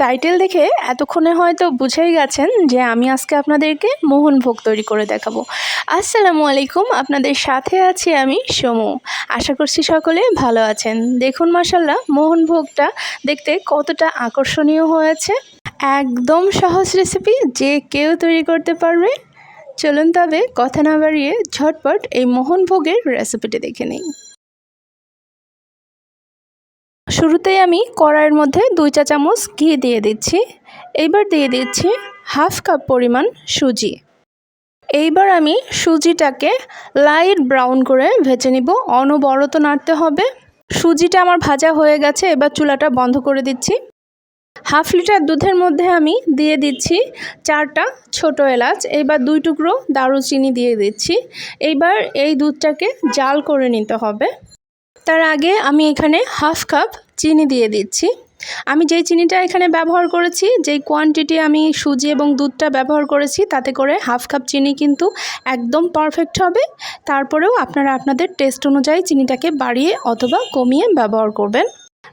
Title দেখে এতক্ষণে হয়তো বুঝেই গেছেন যে আমি আজকে আপনাদেরকে মোহনভোগ তৈরি করে দেখাবো। আসসালামু আলাইকুম, আপনাদের সাথে আছি আমি সমু। আশা করছি সকলে ভালো আছেন। দেখুন মাসাল্লাহ মোহনভোগটা দেখতে কতটা আকর্ষণীয় হয়েছে। একদম সহজ রেসিপি যে কেউ তৈরি করতে পারবে। চলুন তবে কথা না বাড়িয়ে ঝটপট এই মোহনভোগের রেসিপিটি দেখে নিই। শুরুতেই আমি কড়াইয়ের মধ্যে দুই চা চামচ ঘি দিয়ে দিচ্ছি। এইবার দিয়ে দিচ্ছি হাফ কাপ পরিমাণ সুজি। এইবার আমি সুজিটাকে লাইট ব্রাউন করে ভেজে নিব। অনবরত নাড়তে হবে। সুজিটা আমার ভাজা হয়ে গেছে, এবার চুলাটা বন্ধ করে দিচ্ছি। হাফ লিটার দুধের মধ্যে আমি দিয়ে দিচ্ছি চারটা ছোট এলাচ। এইবার দুই টুকরো দারুচিনি দিয়ে দিচ্ছি। এইবার এই দুধটাকে জাল করে নিতে হবে। তার আগে আমি এখানে হাফ কাপ চিনি দিয়ে দিচ্ছি। আমি যেই চিনিটা এখানে ব্যবহার করেছি, যেই কোয়ান্টিটি আমি সুজি এবং দুধটা ব্যবহার করেছি, তাতে করে হাফ কাপ চিনি কিন্তু একদম পারফেক্ট হবে। তারপরেও আপনারা আপনাদের টেস্ট অনুযায়ী চিনিটাকে বাড়িয়ে অথবা কমিয়ে ব্যবহার করবেন।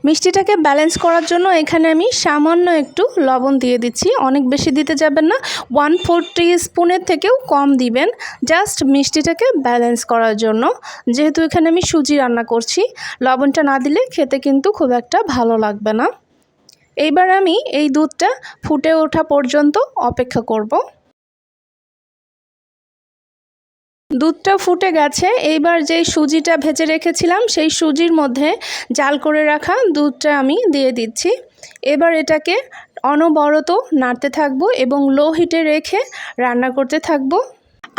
মিষ্টিটাকে ব্যালেন্স করার জন্য এখানে আমি সামান্য একটু লবণ দিয়ে দিচ্ছি। অনেক বেশি দিতে যাবেন না। ওয়ান ফোর স্পুনের থেকেও কম দিবেন জাস্ট মিষ্টিটাকে ব্যালেন্স করার জন্য। যেহেতু এখানে আমি সুজি রান্না করছি, লবণটা না দিলে খেতে কিন্তু খুব একটা ভালো লাগবে না। এইবার আমি এই দুধটা ফুটে ওঠা পর্যন্ত অপেক্ষা করব। দুধটা ফুটে গেছে। এইবার যেই সুজিটা ভেজে রেখেছিলাম, সেই সুজির মধ্যে জাল করে রাখা দুধটা আমি দিয়ে দিচ্ছি। এবার এটাকে অনবরত নাড়তে থাকব এবং লো হিটে রেখে রান্না করতে থাকব।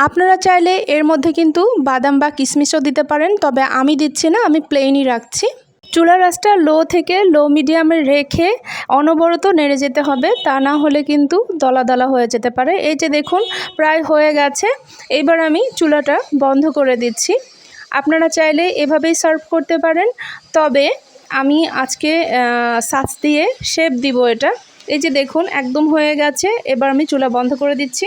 আপনারা চাইলে এর মধ্যে কিন্তু বাদাম বা কিশমিশও দিতে পারেন, তবে আমি দিচ্ছি না, আমি প্লেনই রাখছি। চুলার আঁচটা লো থেকে লো মিডিয়ামে রেখে অনবরত নেড়ে যেতে হবে। তা না হলে কিন্তু দলা দলা হয়ে যেতে পারে। এই যে দেখুন, প্রায় হয়ে গেছে। এবার আমি চুলাটা বন্ধ করে দিচ্ছি। আপনারা চাইলে এভাবেই সার্ভ করতে পারেন। তবে আমি আজকে সাজ দিয়ে শেপ দিব এটা। এই যে দেখুন, একদম হয়ে গেছে। এবার আমি চুলা বন্ধ করে দিচ্ছি।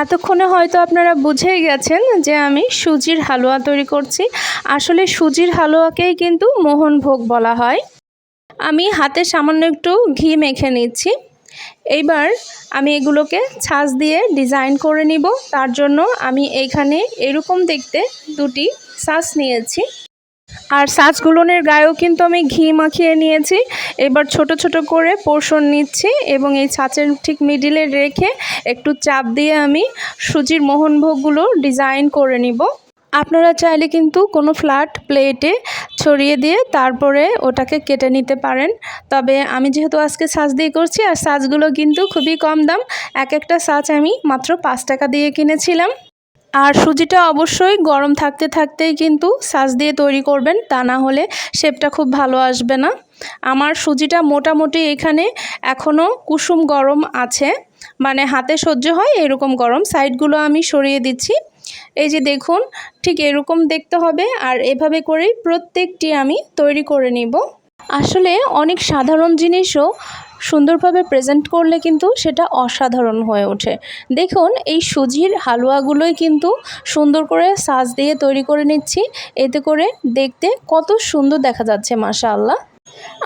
এতক্ষণে হয়তো আপনারা বুঝেই গেছেন যে আমি সুজির হালুয়া তৈরি করছি। আসলে সুজির হালুয়াকেই কিন্তু মোহনভোগ বলা হয়। আমি হাতে সামান্য একটু ঘি মেখে নিচ্ছি। এইবার আমি এগুলোকে ছাঁচ দিয়ে ডিজাইন করে নিব। তার জন্য আমি এইখানে এরকম দেখতে দুটি ছাঁচ নিয়েছি। আর সাজগুলোনের গায়েও কিন্তু আমি ঘি মাখিয়ে নিয়েছি। এবার ছোট ছোট করে পোর্শন নিচ্ছি এবং এই ছাঁচের ঠিক মিডিলে রেখে একটু চাপ দিয়ে আমি সুজির মোহনভোগগুলো ডিজাইন করে নিব। আপনারা চাইলে কিন্তু কোনো ফ্ল্যাট প্লেটে ছড়িয়ে দিয়ে তারপরে ওটাকে কেটে নিতে পারেন। তবে আমি যেহেতু আজকে সাজ দিয়ে করছি আর সাজগুলো কিন্তু খুবই কম দাম, এক একটা সাজ আমি মাত্র পাঁচ টাকা দিয়ে কিনেছিলাম। আর সুজিটা অবশ্যই গরম থাকতে থাকতেই কিন্তু সাজ দিয়ে তৈরি করবেন, তা না হলে শেপটা খুব ভালো আসবে না। আমার সুজিটা মোটামুটি এখানে এখনও কুসুম গরম আছে মানে হাতে সহ্য হয় এরকম গরম। সাইডগুলো আমি সরিয়ে দিচ্ছি। এই যে দেখুন, ঠিক এরকম দেখতে হবে আর এভাবে করেই প্রত্যেকটি আমি তৈরি করে নিব। আসলে অনেক সাধারণ জিনিসও সুন্দরভাবে প্রেজেন্ট করলে কিন্তু সেটা অসাধারণ হয়ে ওঠে। দেখুন, এই সুজির হালুয়াগুলোই কিন্তু সুন্দর করে সাজ দিয়ে তৈরি করে নিচ্ছি। এতে করে দেখতে কত সুন্দর দেখা যাচ্ছে মাশা আল্লাহ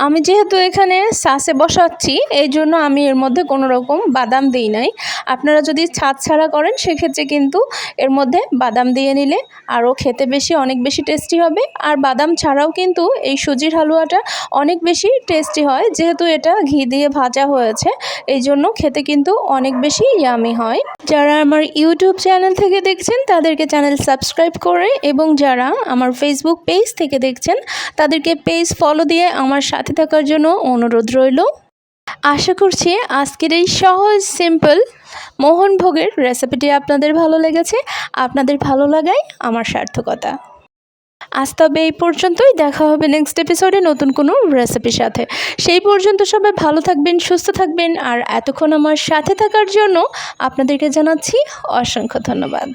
আমি যেহেতু এখানে সাসে বসাচ্ছি, এই জন্য আমি এর মধ্যে কোনো রকম বাদাম দিই নাই। আপনারা যদি ছাদ ছাড়া করেন, সেক্ষেত্রে কিন্তু এর মধ্যে বাদাম দিয়ে নিলে আরও খেতে বেশি, অনেক বেশি টেস্টি হবে। আর বাদাম ছাড়াও কিন্তু এই সুজির হালুয়াটা অনেক বেশি টেস্টি হয়, যেহেতু এটা ঘি দিয়ে ভাজা হয়েছে। এই জন্য খেতে কিন্তু অনেক বেশি ইয়ামি হয়। যারা আমার ইউটিউব চ্যানেল থেকে দেখছেন, তাদেরকে চ্যানেল সাবস্ক্রাইব করে এবং যারা আমার ফেসবুক পেজ থেকে দেখছেন, তাদেরকে পেজ ফলো দিয়ে আমার সাথে থাকার জন্য অনুরোধ রইল। আশা করছি আজকের এই সহজ সিম্পল মোহনভোগের রেসিপিটি আপনাদের ভালো লেগেছে, আপনাদের ভালো লাগাই আমার সার্থকতা। আজ তবে এই পর্যন্তই, দেখা হবে নেক্সট এপিসোডে নতুন কোনো রেসিপির সাথে। সেই পর্যন্ত সবাই ভালো থাকবেন, সুস্থ থাকবেন, আর এতক্ষণ আমার সাথে থাকার জন্য আপনাদেরকে জানাচ্ছি অসংখ্য ধন্যবাদ।